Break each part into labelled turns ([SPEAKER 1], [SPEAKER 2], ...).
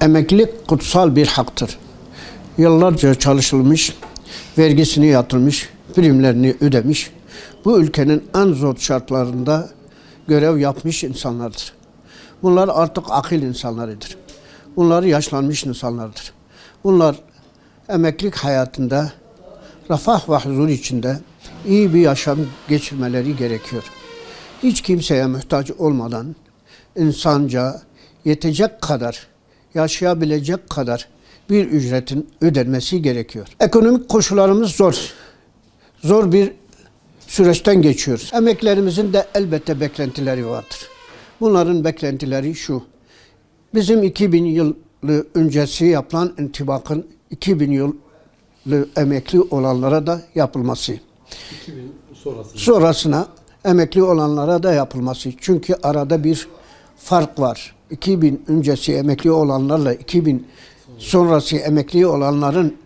[SPEAKER 1] Emeklilik kutsal bir haktır. Yıllarca çalışılmış, vergisini yatırmış, primlerini ödemiş, bu ülkenin en zor şartlarında görev yapmış insanlardır. Bunlar artık akıl insanlarıdır. Bunlar yaşlanmış insanlardır. Bunlar emeklilik hayatında refah ve huzur içinde iyi bir yaşam geçirmeleri gerekiyor. Hiç kimseye muhtaç olmadan insanca yetecek kadar, yaşayabilecek kadar bir ücretin ödenmesi gerekiyor. Ekonomik koşullarımız zor. Zor bir süreçten geçiyoruz. Emeklerimizin de elbette beklentileri vardır. Bunların beklentileri şu. Bizim 2000 yıl öncesi yapılan intibakın 2000 yıl emekli olanlara da yapılması.
[SPEAKER 2] 2000 sonrası.
[SPEAKER 1] Sonrasına emekli olanlara da yapılması. Çünkü arada bir fark var. 2000 öncesi emekli olanlarla 2000 sonrası emekli olanların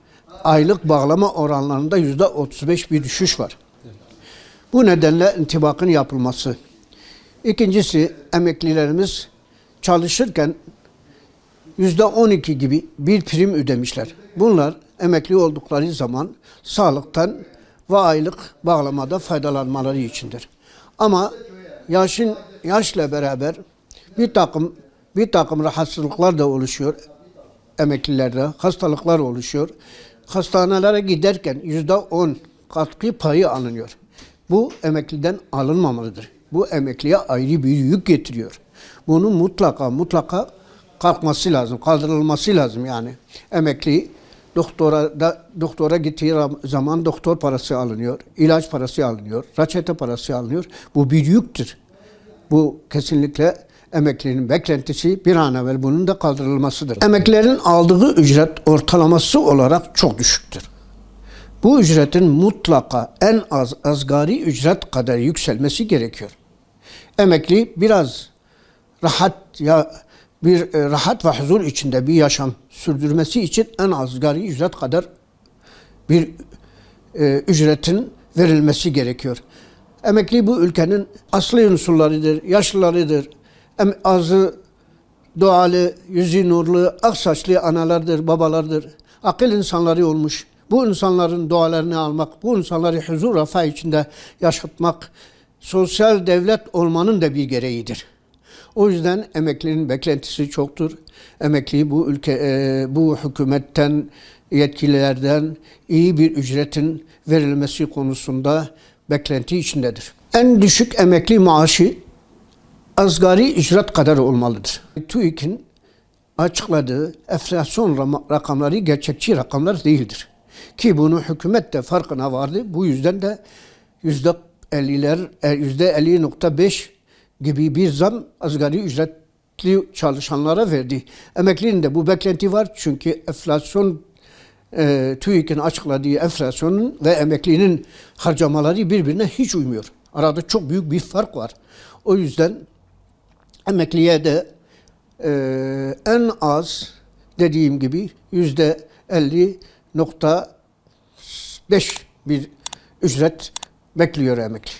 [SPEAKER 1] aylık bağlama oranlarında yüzde 35 bir düşüş var. Bu nedenle intibakın yapılması. İkincisi emeklilerimiz çalışırken yüzde 12 gibi bir prim ödemişler. Bunlar emekli oldukları zaman sağlıktan ve aylık bağlamada faydalanmaları içindir. Ama yaşın yaşla beraber bir takım bir takım rahatsızlıklar da oluşuyor emeklilerde, hastalıklar oluşuyor. Hastanelere giderken yüzde on katkı payı alınıyor. Bu emekliden alınmamalıdır. Bu emekliye ayrı bir yük getiriyor. Bunun mutlaka mutlaka kalkması lazım, kaldırılması lazım yani. Emekli doktora da doktora gittiği zaman doktor parası alınıyor, ilaç parası alınıyor, reçete parası alınıyor. Bu bir yüktür. Bu kesinlikle emeklinin beklentisi bir an evvel bunun da kaldırılmasıdır. Emeklilerin aldığı ücret ortalaması olarak çok düşüktür. Bu ücretin mutlaka en az asgari ücret kadar yükselmesi gerekiyor. Emekli biraz rahat ya bir e, rahat ve huzur içinde bir yaşam sürdürmesi için en asgari ücret kadar bir e, ücretin verilmesi gerekiyor. Emekli bu ülkenin asli unsurlarıdır, yaşlılarıdır. Em, azı doğalı, yüzü nurlu, ak saçlı analardır, babalardır. Akıl insanları olmuş. Bu insanların dualarını almak, bu insanları huzur refah içinde yaşatmak, sosyal devlet olmanın da bir gereğidir. O yüzden emeklinin beklentisi çoktur. Emekli bu ülke, e, bu hükümetten, yetkililerden iyi bir ücretin verilmesi konusunda beklenti içindedir. En düşük emekli maaşı asgari ücret kadar olmalıdır. TÜİK'in açıkladığı enflasyon rakamları gerçekçi rakamlar değildir. Ki bunu hükümet de farkına vardı. Bu yüzden de yüzde 50'ler, e, yüzde 50.5 gibi bir zam asgari ücretli çalışanlara verdi. Emeklinin de bu beklenti var çünkü enflasyon e, TÜİK'in açıkladığı enflasyonun ve emeklinin harcamaları birbirine hiç uymuyor. Arada çok büyük bir fark var. O yüzden emekliye de e, en az dediğim gibi yüzde 50.5 bir ücret bekliyor emekli.